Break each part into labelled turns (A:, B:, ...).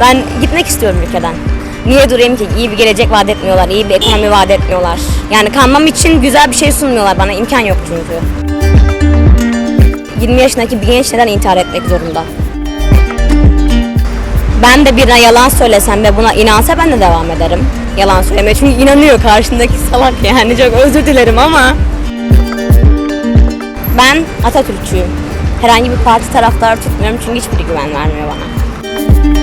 A: Ben gitmek istiyorum ülkeden. Niye durayım ki? İyi bir gelecek vaat etmiyorlar, iyi bir ekonomi vaat etmiyorlar. Yani kalmam için güzel bir şey sunmuyorlar bana, imkan yok çünkü. 20 yaşındaki bir genç neden intihar etmek zorunda? Ben de birine yalan söylesem ve buna inansa ben de devam ederim. Yalan söylemeye çünkü inanıyor karşındaki salak yani çok özür dilerim ama. Ben Atatürkçüyüm. Herhangi bir parti taraftarı tutmuyorum çünkü hiçbiri güven vermiyor bana.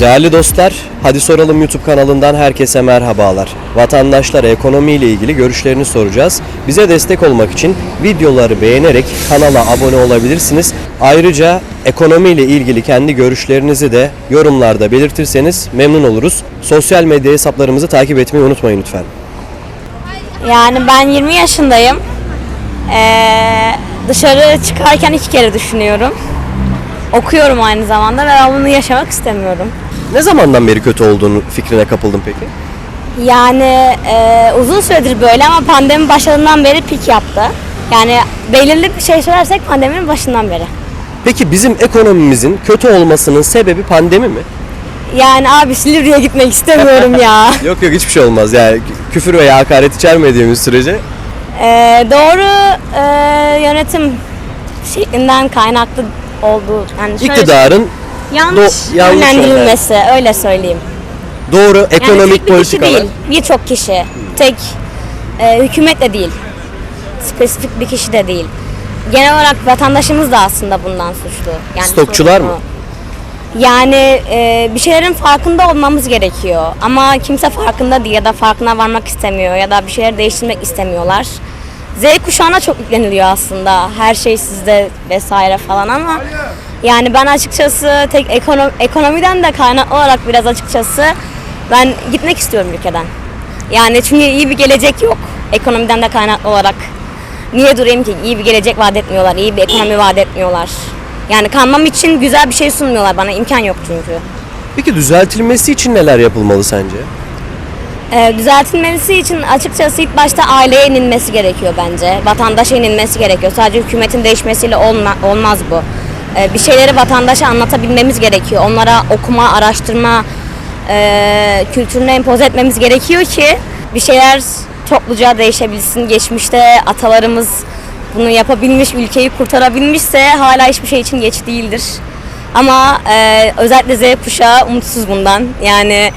B: Değerli dostlar, Hadi Soralım YouTube kanalından herkese merhabalar. Vatandaşlara ekonomiyle ilgili görüşlerini soracağız. Bize destek olmak için videoları beğenerek kanala abone olabilirsiniz. Ayrıca ekonomiyle ilgili kendi görüşlerinizi de yorumlarda belirtirseniz memnun oluruz. Sosyal medya hesaplarımızı takip etmeyi unutmayın lütfen.
A: Yani ben 20 yaşındayım. Ee, dışarı çıkarken iki kere düşünüyorum. Okuyorum aynı zamanda ve ben bunu yaşamak istemiyorum.
B: Ne zamandan beri kötü olduğunu fikrine kapıldın peki?
A: Yani e, uzun süredir böyle ama pandemi başladığından beri pik yaptı. Yani belirli bir şey söylersek pandeminin başından beri.
B: Peki bizim ekonomimizin kötü olmasının sebebi pandemi mi?
A: Yani abi Silivri'ye gitmek istemiyorum ya.
B: Yok yok hiçbir şey olmaz. Yani küfür veya hakaret içermediğimiz sürece
A: Ee, doğru e, yönetim şeklinden kaynaklı olduğu yani şöyle
B: iktidarın
A: yanlış,
B: Do- yanlış
A: yönlendirilmesi öyle söyleyeyim.
B: doğru
A: Yani
B: ekonomik
A: tek bir kişi
B: politikalar.
A: değil, birçok kişi. Tek e, hükümet de değil. Spesifik bir kişi de değil. Genel olarak vatandaşımız da aslında bundan suçlu. Yani
B: Stokçular
A: sorumlu.
B: mı?
A: Yani e, bir şeylerin farkında olmamız gerekiyor. Ama kimse farkında değil ya da farkına varmak istemiyor ya da bir şeyleri değiştirmek istemiyorlar. Z kuşağına çok yükleniliyor aslında. Her şey sizde vesaire falan ama yani ben açıkçası tek ekono- ekonomiden de kaynaklı olarak biraz açıkçası ben gitmek istiyorum ülkeden. Yani çünkü iyi bir gelecek yok ekonomiden de kaynaklı olarak. Niye durayım ki? İyi bir gelecek vaat etmiyorlar, iyi bir ekonomi vaat etmiyorlar. Yani kalmam için güzel bir şey sunmuyorlar bana, imkan yok çünkü.
B: Peki düzeltilmesi için neler yapılmalı sence?
A: Ee, düzeltilmesi için açıkçası ilk başta aileye inilmesi gerekiyor bence. Vatandaşa inilmesi gerekiyor. Sadece hükümetin değişmesiyle olma, olmaz bu. Ee, bir şeyleri vatandaşa anlatabilmemiz gerekiyor. Onlara okuma, araştırma e, kültürünü empoze etmemiz gerekiyor ki bir şeyler topluca değişebilsin. Geçmişte atalarımız bunu yapabilmiş, ülkeyi kurtarabilmişse hala hiçbir şey için geç değildir. Ama e, özellikle Z kuşağı umutsuz bundan. Yani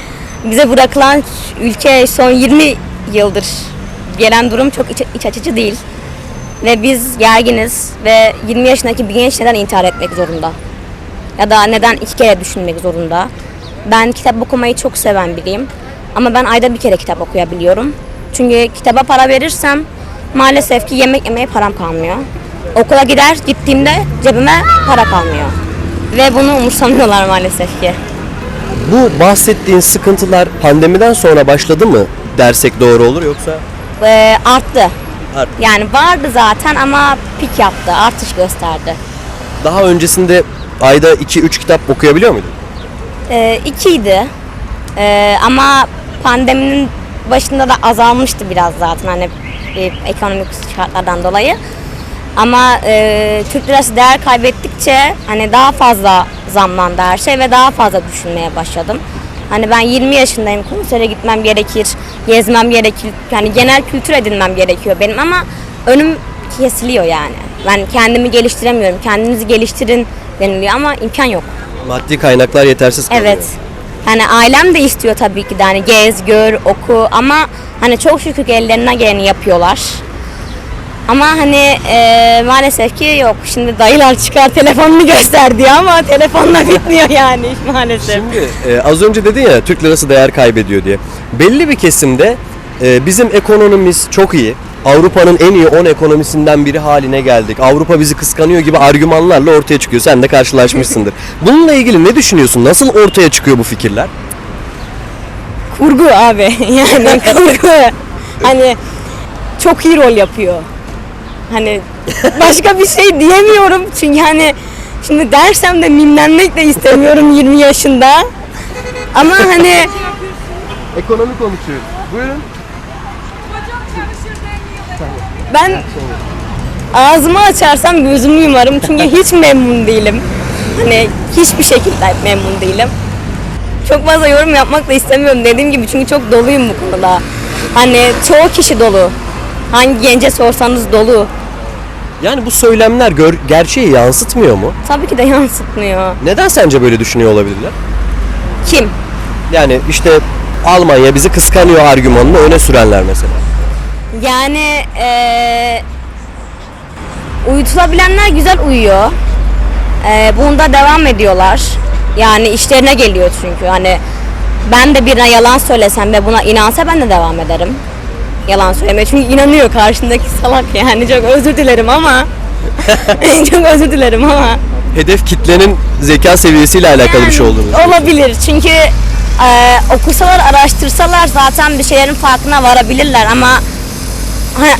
A: bize bırakılan ülke son 20 yıldır gelen durum çok iç, iç açıcı değil. Ve biz gerginiz ve 20 yaşındaki bir genç neden intihar etmek zorunda? Ya da neden iki kere düşünmek zorunda? Ben kitap okumayı çok seven biriyim. Ama ben ayda bir kere kitap okuyabiliyorum. Çünkü kitaba para verirsem maalesef ki yemek yemeye param kalmıyor. Okula gider gittiğimde cebime para kalmıyor. Ve bunu umursamıyorlar maalesef ki.
B: Bu bahsettiğin sıkıntılar pandemiden sonra başladı mı dersek doğru olur yoksa?
A: Ee, arttı.
B: Arttı.
A: Yani vardı zaten ama pik yaptı, artış gösterdi.
B: Daha öncesinde ayda 2-3 kitap okuyabiliyor muydun?
A: Ee, ikiydi. Ee, ama pandeminin başında da azalmıştı biraz zaten hani e, ekonomik şartlardan dolayı. Ama e, Türk lirası değer kaybettikçe hani daha fazla zamlandı her şey ve daha fazla düşünmeye başladım. Hani ben 20 yaşındayım, konsere gitmem gerekir, gezmem gerekir, yani genel kültür edinmem gerekiyor benim ama önüm kesiliyor yani. Ben kendimi geliştiremiyorum, kendinizi geliştirin deniliyor ama imkan yok.
B: Maddi kaynaklar yetersiz kalıyor.
A: Evet. Hani ailem de istiyor tabii ki de hani gez, gör, oku ama hani çok şükür ellerinden geleni yapıyorlar. Ama hani e, maalesef ki yok. Şimdi dayılar çıkar telefonunu göster diyor ama telefonla bitmiyor yani maalesef.
B: Şimdi e, az önce dedin ya Türk lirası değer kaybediyor diye. Belli bir kesimde e, bizim ekonomimiz çok iyi. Avrupa'nın en iyi 10 ekonomisinden biri haline geldik. Avrupa bizi kıskanıyor gibi argümanlarla ortaya çıkıyor. Sen de karşılaşmışsındır. Bununla ilgili ne düşünüyorsun? Nasıl ortaya çıkıyor bu fikirler?
A: Kurgu abi yani kurgu. Hani çok iyi rol yapıyor. Hani başka bir şey diyemiyorum çünkü hani şimdi dersem de mimlenmek de istemiyorum 20 yaşında. Ama hani
B: Ekonomi konuşuyoruz. Buyurun.
A: ben ağzımı açarsam gözümü yumarım çünkü hiç memnun değilim. Hani hiçbir şekilde memnun değilim. çok fazla yorum yapmak da istemiyorum dediğim gibi çünkü çok doluyum bu konuda. Hani çoğu kişi dolu. Hangi gence sorsanız dolu.
B: Yani bu söylemler gör- gerçeği yansıtmıyor mu?
A: Tabii ki de yansıtmıyor.
B: Neden sence böyle düşünüyor olabilirler?
A: Kim?
B: Yani işte Almanya bizi kıskanıyor argümanını öne sürenler mesela.
A: Yani eee uyutulabilenler güzel uyuyor. Eee bunda devam ediyorlar. Yani işlerine geliyor çünkü. Hani ben de birine yalan söylesem ve buna inansa ben de devam ederim. Yalan söylemeye çünkü inanıyor karşındaki salak yani çok özür dilerim ama çok özür dilerim ama
B: Hedef kitlenin zeka seviyesiyle alakalı bir şey olduğunu.
A: Olabilir çünkü e, okusalar araştırsalar zaten bir şeylerin farkına varabilirler ama hani,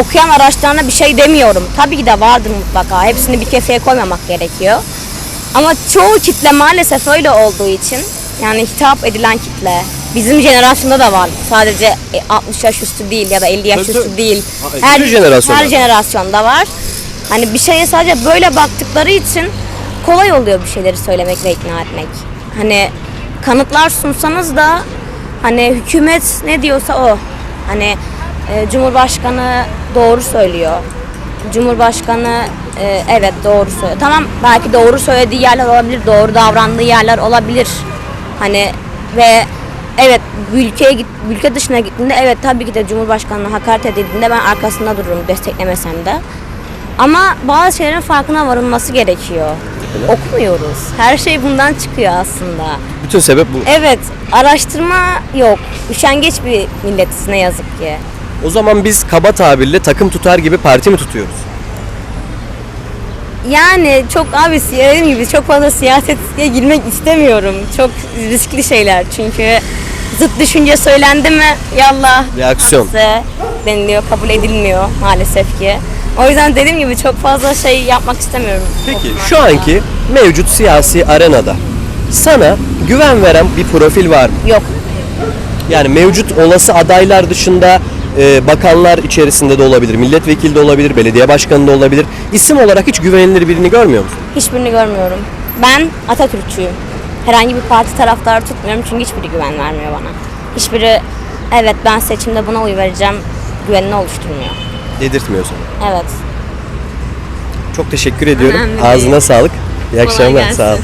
A: okuyan araştırana bir şey demiyorum. Tabii ki de vardır mutlaka. Hepsini bir kefeye koymamak gerekiyor. Ama çoğu kitle maalesef öyle olduğu için yani hitap edilen kitle bizim jenerasyonda da var. Sadece e, 60 yaş üstü değil ya da 50 yaş üstü değil.
B: Her jenerasyonda.
A: her jenerasyonda var. Hani bir şeye sadece böyle baktıkları için kolay oluyor bir şeyleri söylemek ve ikna etmek. Hani kanıtlar sunsanız da hani hükümet ne diyorsa o. Hani e, Cumhurbaşkanı doğru söylüyor. Cumhurbaşkanı e, evet doğru söylüyor. Tamam belki doğru söylediği yerler olabilir, doğru davrandığı yerler olabilir. Hani ve evet ülkeye git, ülke dışına gittiğinde evet tabii ki de Cumhurbaşkanı'na hakaret edildiğinde ben arkasında dururum desteklemesem de. Ama bazı şeylerin farkına varılması gerekiyor. Okumuyoruz. Her şey bundan çıkıyor aslında.
B: Bütün sebep bu.
A: Evet, araştırma yok. Üşengeç bir milletiz ne yazık ki.
B: O zaman biz kaba tabirle takım tutar gibi parti mi tutuyoruz?
A: Yani çok abi dediğim gibi çok fazla siyasete girmek istemiyorum. Çok riskli şeyler çünkü zıt düşünce söylendi mi yallah
B: Reaksiyon.
A: deniliyor, kabul edilmiyor maalesef ki. O yüzden dediğim gibi çok fazla şey yapmak istemiyorum.
B: Peki şu anki mevcut siyasi arenada sana güven veren bir profil var mı?
A: Yok.
B: Yani mevcut olası adaylar dışında e, bakanlar içerisinde de olabilir, milletvekili de olabilir, belediye başkanı da olabilir. İsim olarak hiç güvenilir birini görmüyor musun?
A: Hiçbirini görmüyorum. Ben Atatürkçüyüm. Herhangi bir parti taraftarı tutmuyorum çünkü hiçbiri güven vermiyor bana. Hiçbiri evet ben seçimde buna oy vereceğim güvenini oluşturmuyor.
B: Dedirtmiyor sana.
A: Evet.
B: Çok teşekkür ediyorum.
A: Önemli değil.
B: Ağzına sağlık. İyi akşamlar. Sağ ol.